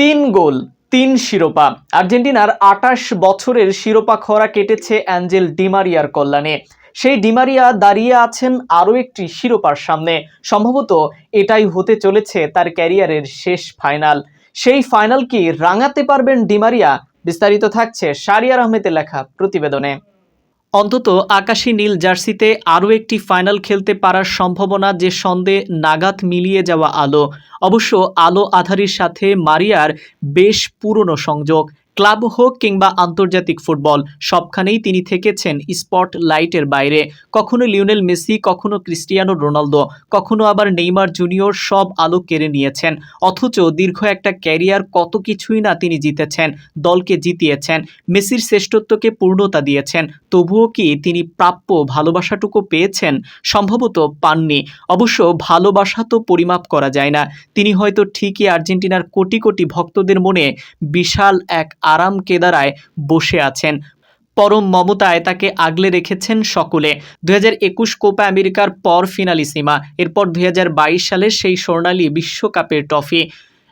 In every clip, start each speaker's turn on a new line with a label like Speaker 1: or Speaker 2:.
Speaker 1: তিন গোল, তিন শিরোপা। আর্জেন্টিনার আটাশ বছরের শিরোপা খরা কেটেছে অ্যাঞ্জেল ডিমারিয়ার কল্যাণে। সেই ডিমারিয়া দাঁড়িয়ে আছেন আরও একটি শিরোপার সামনে। সম্ভবত এটাই হতে চলেছে তার ক্যারিয়ারের শেষ ফাইনাল। সেই ফাইনাল কি রাঙাতে পারবেন ডিমারিয়া বিস্তারিত থাকছে শারিয়ার আহমেদের লেখা প্রতিবেদনে। অন্তত আকাশী নীল জার্সিতে আরও একটি ফাইনাল খেলতে পারার সম্ভাবনা যে সন্দেহ নাগাত মিলিয়ে যাওয়া আলো। অবশ্য আলো আধারির সাথে মারিয়ার বেশ পুরনো সংযোগ। ক্লাব হোক কিংবা আন্তর্জাতিক ফুটবল, সবখানেই তিনি থেকেছেন স্পট লাইটের বাইরে। কখনো লিওনেল মেসি, কখনো ক্রিস্টিয়ানো রোনালদো, কখনো আবার নেইমার জুনিয়র সব আলো কেড়ে নিয়েছেন। অথচ দীর্ঘ একটা ক্যারিয়ার কত কিছুই না তিনি জিতেছেন, দলকে জিতিয়েছেন, মেসির শ্রেষ্ঠত্বকে পূর্ণতা দিয়েছেন। তবুও কি তিনি প্রাপ্য ভালোবাসাটুকু পেয়েছেন? সম্ভবত পাননি। অবশ্য ভালোবাসা তো পরিমাপ করা যায় না। তিনি হয়তো ঠিকই আর্জেন্টিনার কোটি কোটি ভক্তদের মনে বিশাল এক আরাম কেদারায় বসে আছেন। পরম মমতায় তাকে আগলে রেখেছেন সকলে। হাজার একুশ কোপা আমেরিকার পর ফিনালি ফিনালিসিমা এরপর দুই হাজার বাইশ সালের সেই স্বর্ণালী বিশ্বকাপের ট্রফি।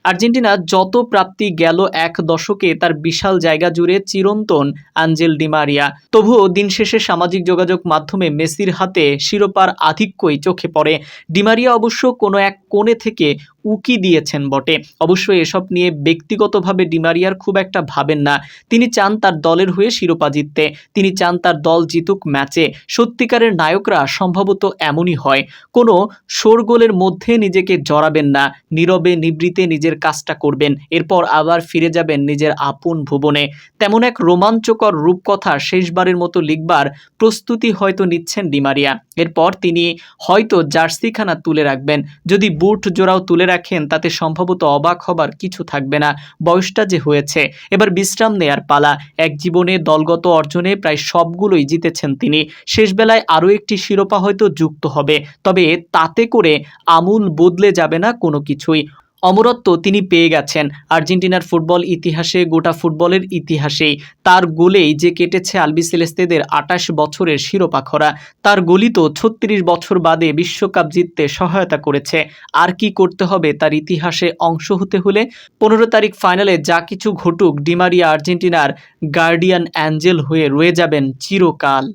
Speaker 1: আর্জেন্টিনা যত প্রাপ্তি গেল এক দশকে, তার বিশাল জায়গা জুড়ে চিরন্তন আঞ্জেল ডিমারিয়া তবুও দিন শেষে সামাজিক যোগাযোগ মাধ্যমে মেসির হাতে শিরোপার আধিক্যই চোখে পড়ে। ডিমারিয়া অবশ্য কোনো এক কোণে থেকে উকি দিয়েছেন বটে। অবশ্য এসব নিয়ে ব্যক্তিগতভাবে ডিমারিয়ার খুব একটা ভাবেন না। তিনি চান তার দলের হয়ে শিরোপা জিততে। তিনি চান তার দল জিতুক ম্যাচে। সত্যিকারের নায়করা সম্ভবত এমনই হয়। কোনো শোরগোলের মধ্যে নিজেকে জড়াবেন না। নীরবে নিবৃতে নিজের কাজটা করবেন। এরপর আবার ফিরে যাবেন নিজের আপন ভুবনে। তেমন এক রোমাঞ্চকর রূপকথা শেষবারের মতো লিখবার প্রস্তুতি হয়তো নিচ্ছেন ডিমারিয়া এরপর তিনি হয়তো জার্সিখানা তুলে রাখবেন। যদি বুট জোড়াও তুলে রাখেন তাতে সম্ভবত অবাক হবার কিছু থাকবে না। বয়সটা যে হয়েছে, এবার বিশ্রাম নেয়ার পালা। এক জীবনে দলগত অর্জনে প্রায় সবগুলোই জিতেছেন তিনি। শেষবেলায় আরও একটি শিরোপা হয়তো যুক্ত হবে, তবে তাতে করে আমূল বদলে যাবে না কোনো কিছুই। অমরত্ব তিনি পেয়ে গেছেন। আর্জেন্টিনার ফুটবল ইতিহাসে গোটা ফুটবলের ইতিহাসেই। তার গোলেই যে কেটেছে আলবি সেলেস্তেদের আটাশ বছরের শিরোপা খরা। তার গলি তো ছত্রিশ বছর বাদে বিশ্বকাপ জিততে সহায়তা করেছে। আর কি করতে হবে তার ইতিহাসে অংশ হতে হলে? পনেরো তারিখ ফাইনালে যা কিছু ঘটুক, ডিমারিয়া আর্জেন্টিনার গার্ডিয়ান অ্যাঞ্জেল হয়ে রয়ে যাবেন চিরকাল।